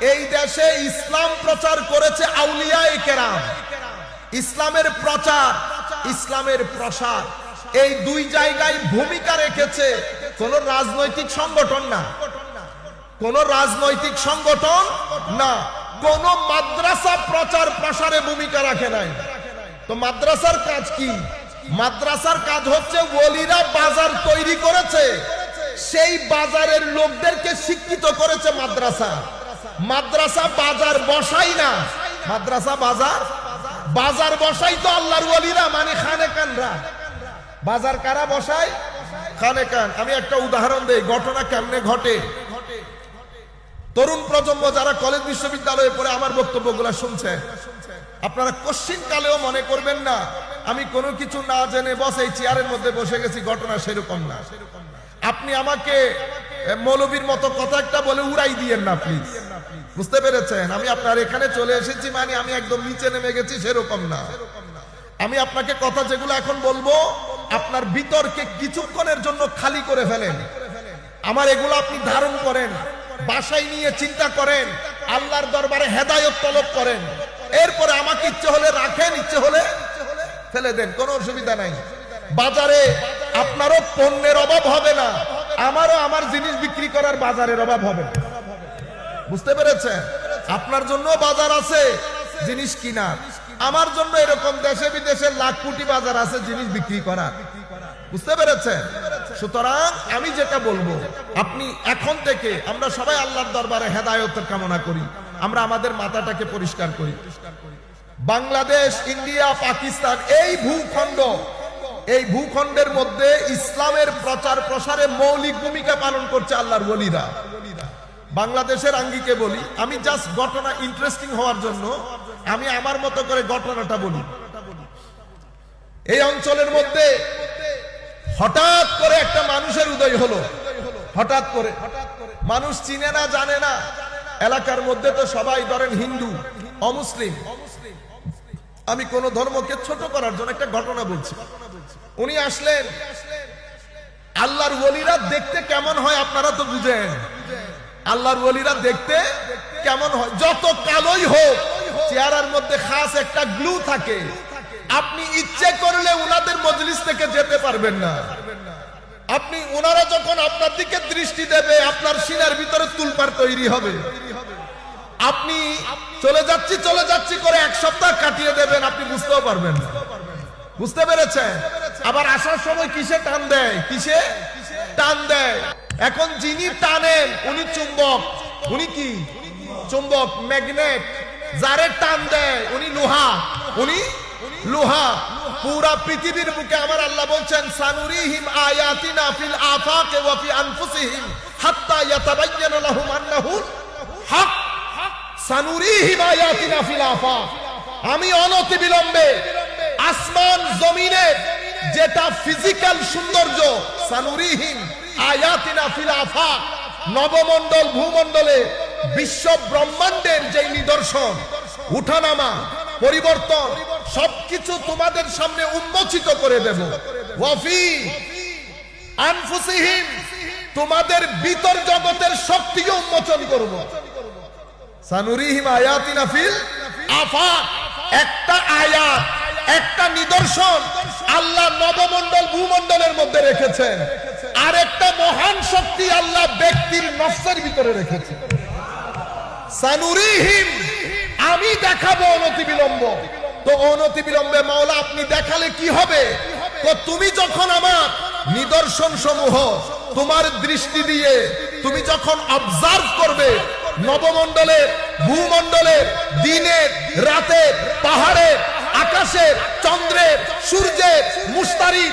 এই দেশে ইসলাম প্রচার করেছে আউলিয়া কেরাম। ইসলামের প্রচার, ইসলামের প্রসার। এই দুই জায়গায় ভূমিকা রেখেছে কোন রাজনৈতিক সংগঠন না। কোন রাজনৈতিক সংগঠন না। কোন মাদ্রাসা প্রচার প্রসারে ভূমিকা রাখে নাই। তো মাদ্রাসার কাজ কি? মাদ্রাসার কাজ হচ্ছে ওলিরা বাজার তৈরি করেছে। সেই বাজারের লোকদেরকে শিক্ষিত করেছে মাদ্রাসা। মাদ্রাসা বাজার বসাই না। মাদ্রাসা বাজার? বাজার বসাই তো আল্লাহর ওলিরা মানে খানে কানরা বাজার কারা বসায়? খানে কান আমি একটা উদাহরণ দেই, ঘটনা কেমনে ঘটে? তরুণ প্রজন্ম যারা কলেজ বিশ্ববিদ্যালয়ে পড়ে, আমার বক্তব্যগুলো শুনছে। আপনারা কোশ্চিন কালেও মনে করবেন না, আমি কোনো কিছু না জেনে বস এই চেয়ারের মধ্যে বসে গেছি, ঘটনা সেরকম না। আপনি আমাকে মৌলবীর মতো কথা একটা বলে উড়াই দিয়েন না প্লিজ বুঝতে পেরেছেন? আমি আপনার এখানে চলে এসেছি মানে আমি একদম নিচে নেমে গেছি সেরকম না। আমি আপনাকে কথা যেগুলো এখন বলব, আপনার বিতর্কে কিছুক্ষণের জন্য খালি করে ফেলেন। আমার এগুলো আপনি ধারণ করেন, বাসায় নিয়ে চিন্তা করেন, আল্লাহর দরবারে হেদায়ত তলব করেন। এরপরে আমাকে ইচ্ছে হলে রাখেন, ইচ্ছে হলে ফেলে দেন, কোনো অসুবিধা নাই। বাজারে আপনারও পণ্যের অভাব হবে না। আমারও আমার জিনিস বিক্রি করার বাজারের অভাব হবে বুঝতে পেরেছেন? আপনার জন্য বাজার আছে, জিনিস কিনার আমার জন্য এরকম দেশে বিদেশে লাখ কোটি বাজার আছে, জিনিস বিক্রি করার বুঝতে পেরেছেন? সুতরাং আমি যেটা বলব, আপনি এখন থেকে আমরা সবাই আল্লাহর দরবারে হেদায়তের কামনা করি। আমরা আমাদের মাথাটাকে পরিষ্কার করি। বাংলাদেশ, ইন্ডিয়া, পাকিস্তান, এই ভূখণ্ড এই ভূখণ্ডের মধ্যে ইসলামের প্রচার প্রসারে মৌলিক ভূমিকা পালন করছে আল্লাহর ওলিরা। বাংলাদেশের আঙ্গিকে বলি, আমি জাস্ট ঘটনা ইন্টারেস্টিং হওয়ার জন্য আমি আমার মতো করে ঘটনাটা বলি। এই অঞ্চলের মধ্যে হঠাৎ করে একটা মানুষের উদয় হলো। হঠাৎ করে। মানুষ চিনে না, জানে না। এলাকার মধ্যে তো সবাই ধরেন হিন্দু, অমুসলিম। আমি কোন ধর্মকে ছোট করার জন্য একটা ঘটনা বলছি। উনি আসলেন, আল্লাহর ওলিরা দেখতে কেমন হয় আপনারা তো বুঝেন। আল্লাহর ওলিরা দেখতে কেমন হয়? যত কালোই হোক, চেহারার মধ্যে খাস একটা গ্লু থাকে। আপনি ইচ্ছে করলে উনাদের মজলিস থেকে যেতে পারবেন না। আপনি ওনারা যখন আপনার দিকে দৃষ্টি দেবে, আপনার সিনার ভিতরে তুলপার তৈরি হবে। আপনি চলে যাচ্ছি চলে যাচ্ছি করে এক সপ্তাহ কাটিয়ে দেবেন, আপনি বুঝতেও পারবেন বুঝতে পেরেছেন? আবার আসার সময় কিসে টান দেয়? কিসে? টান দেয়। এখন যিনি টানেন, উনি চুম্বক। উনি কি? চুম্বক, ম্যাগনেট। যারে টান দেয়, উনি লোহা। উনি লোহা। পুরা পৃথিবীর বুকে আমার আল্লাহ বলছেন, সানুরিহিম আয়াতিনা ফিল আফাকে ওয়া ফি আনফুসিহিম হাত্তা ইয়াতাবায়্যানা লাহুম আন্নাহুল হক সানুরিহিম আয়াতিনা ফিল আফাক আমি অনতি বিলম্বে আসমান জমিনে যেটা ফিজিক্যাল সৌন্দর্য, সানুরিহিম আয়াতিনা ফিল আফাক নবমণ্ডল, ভূমণ্ডলে বিশ্ব ব্রহ্মাণ্ডের যে নিদর্শন, উঠানামা, পরিবর্তন, সবকিছু তোমাদের সামনে উন্মোচিত করে দেব। ওয়াফি আনফুসিহিম, তোমাদের ভিতর জগতের শক্তিকে উন্মোচন করব। সানুরিহিম আয়াতিনা ফিল আফাক একটা আয়াত, একটা নিদর্শন আল্লাহ নবমণ্ডল, ভূমণ্ডলের মধ্যে রেখেছেন। আর একটা মহান শক্তি আল্লাহ ব্যক্তির নফসের ভিতরে রেখেছে সানুরিহিম, আমি দেখাবো অনতি বিলম্ব। তো অনতি বিলম্বে মাওলা, আপনি দেখালে কি হবে? তো তুমি যখন আমার নিদর্শন সমূহ তোমার দৃষ্টি দিয়ে, তুমি যখন অবজার্ভ করবে নবমণ্ডলের ভূমণ্ডলের দিনের রাতের পাহাড়ের আকাশের চন্দ্রের সূর্যের মুস্তারি,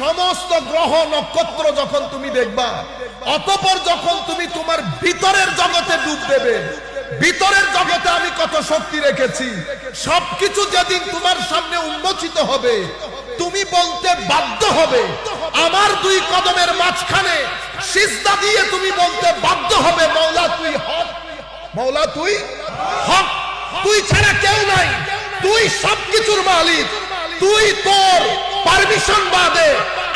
সমস্ত গ্রহ নক্ষত্র যখন তুমি দেখবা, অতপর যখন তুমি তোমার ভিতরের জগতে ডুব দেবে, ভিতরের জগতে আমি কত শক্তি রেখেছি, সবকিছু যেদিন তোমার সামনে উন্মোচিত হবে, তুমি বলতে বাধ্য হবে, আমার দুই কদমের মাঝখানে সিজদা দিয়ে তুমি বলতে বাধ্য হবে মৌলা তুই? হক, তুই ছাড়া কেউ নাই। তুই সবকিছুর মালিক। তুই তোর পারমিশন বাদে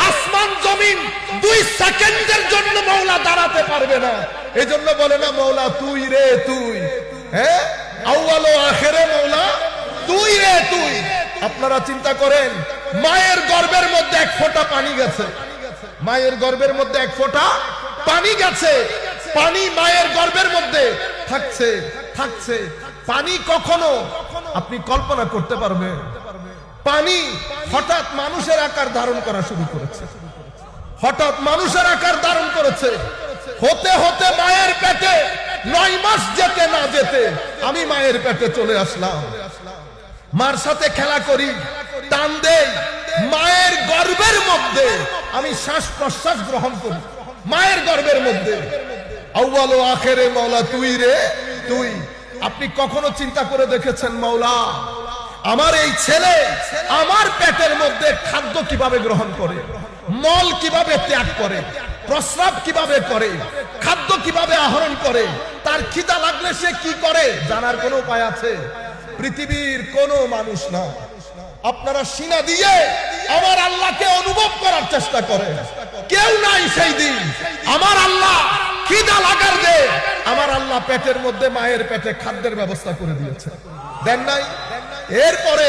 আসমান, জমিন দুই সেকেন্ডের জন্য মৌলা দাঁড়াতে পারবে না। এই জন্য বলে না মৌলা তুই রে, তুই। হ্যাঁ? আউ্বাল আখেরে মৌলা তুই রে, তুই। আপনারা চিন্তা করেন, মায়ের গর্ভের মধ্যে এক ফোঁটা পানি গেছে। মায়ের গর্ভের মধ্যে এক ফোঁটা পানি গেছে। পানি মায়ের গর্ভের মধ্যে থাকছে থাকছে। পানি কখনো আপনি কল্পনা করতে পারবেন। পানি হঠাৎ মানুষের আকার ধারণ করা শুরু করেছে। হঠাৎ মানুষের আকার ধারণ করেছে। হতে হতে মায়ের পেটে নয় মাস যেতে না যেতে আমি মায়ের পেটে চলে আসলাম। মার সাথে খেলা করি, টান মায়ের গর্ভের মধ্যে আমি শ্বাস প্রশ্বাস গ্রহণ করি। মায়ের গর্ভের মধ্যে। আউ্বাল আখেরে মাওলা, তুই রে, তুই। আপনি কখনো চিন্তা করে দেখেছেন মাওলা? আমার এই ছেলে আমার পেটের মধ্যে খাদ্য কীভাবে গ্রহণ করে, মল কীভাবে ত্যাগ করে, প্রস্রাব কীভাবে করে, খাদ্য কীভাবে আহরণ করে, তার খিদা লাগলে সে কি করে? জানার কোনো উপায় আছে? পৃথিবীর কোনো মানুষ না। আপনারা সিনা দিয়ে আমার আল্লাহকে অনুভব করার চেষ্টা করে কেউ নাই সেই দিন। আমার আল্লাহ খিদা লাগার দে। আমার আল্লাহ পেটের মধ্যে মায়ের পেটে খাদ্যের ব্যবস্থা করে দিয়েছে। দেন নাই? এরপরে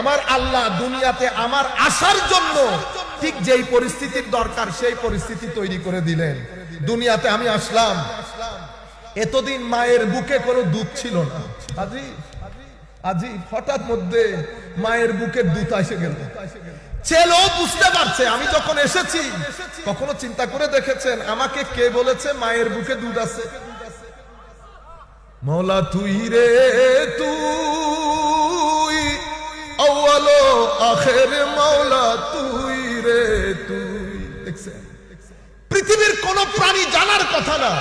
আমার আল্লাহ দুনিয়াতে আমার আসার জন্য ঠিক যেই পরিস্থিতির দরকার সেই পরিস্থিতি তৈরি করে দিলেন। দুনিয়াতে আমি আসলাম। এতদিন মায়ের বুকে কোনো দুধ ছিল না। আজি আজি হঠাৎ মধ্যে মায়ের বুকের দুধ এসে গেল। ছেলেও বুঝতে পারছে, আমি যখন এসেছি, কখনো চিন্তা করে দেখেছেন, আমাকে কে বলেছে, মায়ের বুকে দুধ আছে? মৌলা, তুই রে, তুই আখের মৌলা, তুই রে, তুই। দেখছেন? পৃথিবীর কোন প্রাণী জানার কথা না।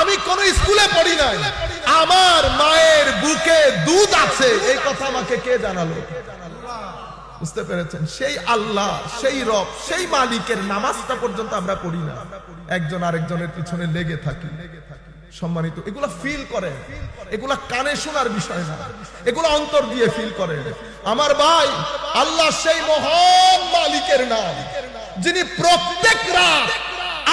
আমি কোন স্কুলে পড়ি নাই। আমার মায়ের বুকে দুধ আছে, এই কথা আমাকে কে জানালো? বুঝতে পেরেছেন? সেই আল্লাহ, সেই রব, সেই মালিকের নামাজটা পর্যন্ত আমরা পড়ি না। একজন আরেকজনের পিছনে লেগে থাকি। সম্মানিত, এগুলা ফিল করে এগুলা কানে শোনার বিষয় না। এগুলা অন্তর দিয়ে ফিল করে আমার ভাই, আল্লাহ সেই মহান মালিকের নাম, যিনি প্রত্যেক রাত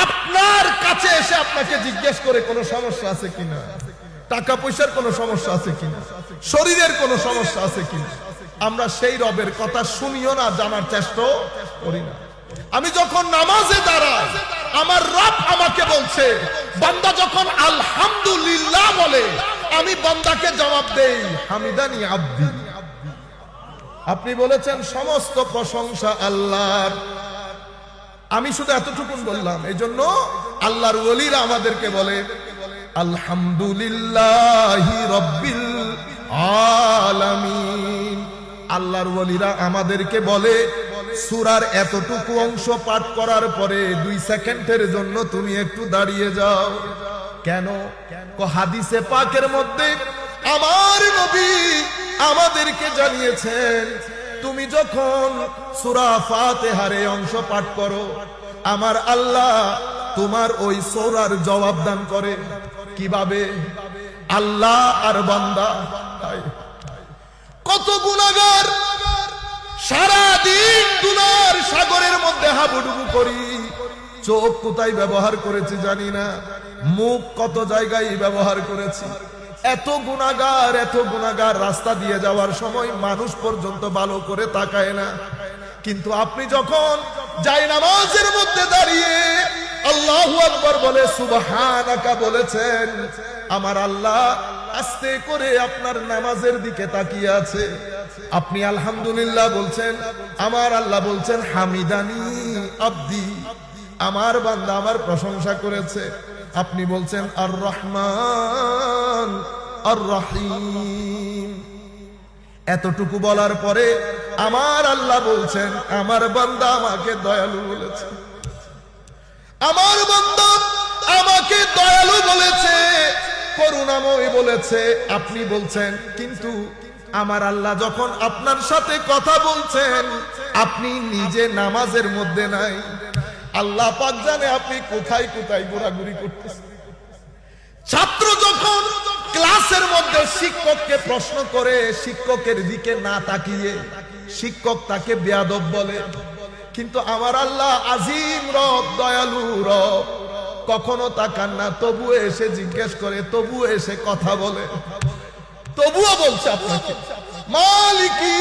আপনার কাছে এসে আপনাকে জিজ্ঞেস করে কোনো সমস্যা আছে কিনা? টাকা পয়সার কোনো সমস্যা আছে কিনা? শরীরের কোনো সমস্যা আছে কিনা? আমরা সেই রবের কথা শুনিও না, জানার চেষ্টা করি না। আমি যখন নামাজে দাঁড়াই, আমার রব আমাকে বলছে, বান্দা যখন আলহামদুলিল্লাহ বলে, আমি বান্দাকে জবাব দেই, হামিদানি আব্দি। আপনি বলেছেন, সমস্ত প্রশংসা আল্লাহর। আমি শুধু এতটুকুন বললাম, এই জন্য আল্লাহর ওলিরা আমাদেরকে বলে, আলহামদুলিল্লাহ রব্বিল আলামিন। আল্লাহর ওলিরা আমাদেরকে বলে, সুরার এতটুকু অংশ পাঠ করার পরে দুই সেকেন্ডের জন্য তুমি একটু দাঁড়িয়ে যাও। কেন? হাদিসে পাকের মধ্যে আমার নবী আমাদেরকে জানিয়েছেন, তুমি যখন সুরা ফাতেহারে অংশ পাঠ করো, আমার আল্লাহ তোমার ওই সোরার জবাব দান করে কীভাবে? আল্লাহ আর বান্দা। কত গুণাগার? সারাদিন দুলার সাগরের মধ্যে হাবুডুবু করি। চোখ কোথায় ব্যবহার করেছি জানি না। মুখ কত জায়গায় ব্যবহার করেছি। এত গুণাগার এত গুণাগার রাস্তা দিয়ে যাওয়ার সময় মানুষ পর্যন্ত ভালো করে তাকায় না। কিন্তু আপনি যখন যাই নামাজের মধ্যে দাঁড়িয়ে আল্লাহু আকবার বলে, সুবহানাকা বলেছেন, আমার আল্লাহ আস্তে করে আপনার নামাজের দিকে তাকিয়ে আছে। আপনি আলহামদুলিল্লাহ বলছেন, আমার আল্লাহ বলছেন, হামিদানি আব্দি, আমার বান্দা আমার প্রশংসা করেছে। আপনি বলছেন আর রহমান আর রহিম এতটুকু বলার পরে আমার আল্লাহ বলছেন, আমার বান্দা আমাকে দয়ালু বলেছে। আমার বান্দা করুণাময় বলেছে, আপনি বলছেন, কিন্তু আমার আল্লাহ যখন আপনার সাথে কথা বলছেন, আপনি নিজে নামাজের মধ্যে নাই। আল্লাহ পাক জানে আপনি কোথায় কোথায় ঘোরাঘুরি করতেছেন। ছাত্র যখন ক্লাসের মধ্যে শিক্ষককে প্রশ্ন করে, শিক্ষকের দিকে না তাকিয়ে, শিক্ষক তাকে বেয়াদব বলে, কিন্তু আমার আল্লাহ আজিম রব, দয়ালু রব কখনো তাকান না, তবুও এসে জিজ্ঞেস করে, তবুও এসে কথা বলে। তবুও বলছে আপনাকে, মালিকি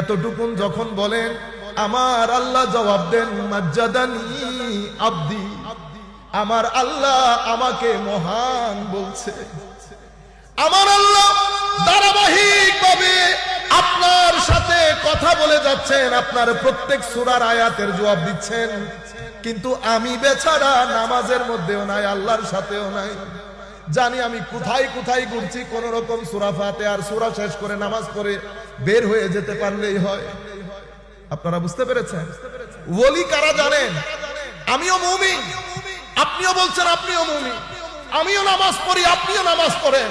এতটুকুন যখন বলেন, আমার আল্লাহ জবাব দেন, মাজ্জাদানি আব্দি। আমার আল্লাহ আমাকে মহান বলছে। আমার আল্লাহ ধারাবাহিক ভাবে আপনার সাথে কথা বলে যাচ্ছেন, আপনার প্রত্যেক সুরার আয়াতের জবাব দিচ্ছেন। কিন্তু আমি বেছাড়া নামাজের মধ্যেও নাই, আল্লাহর সাথেও নাই। জানি আমি কোথায় কোথায় ঘুরছি, কোন রকম সুরা ফাতে আর সুরা শেষ করে নামাজ পড়ে বের হয়ে যেতে পারলেই হয়। আপনারা বুঝতে পেরেছেন? ওলি কারা জানেন? আমিও মুমিন। আপনিও বলছেন, আপনিও মুমিন। আমিও নামাজ পড়ি, আপনিও নামাজ পড়েন।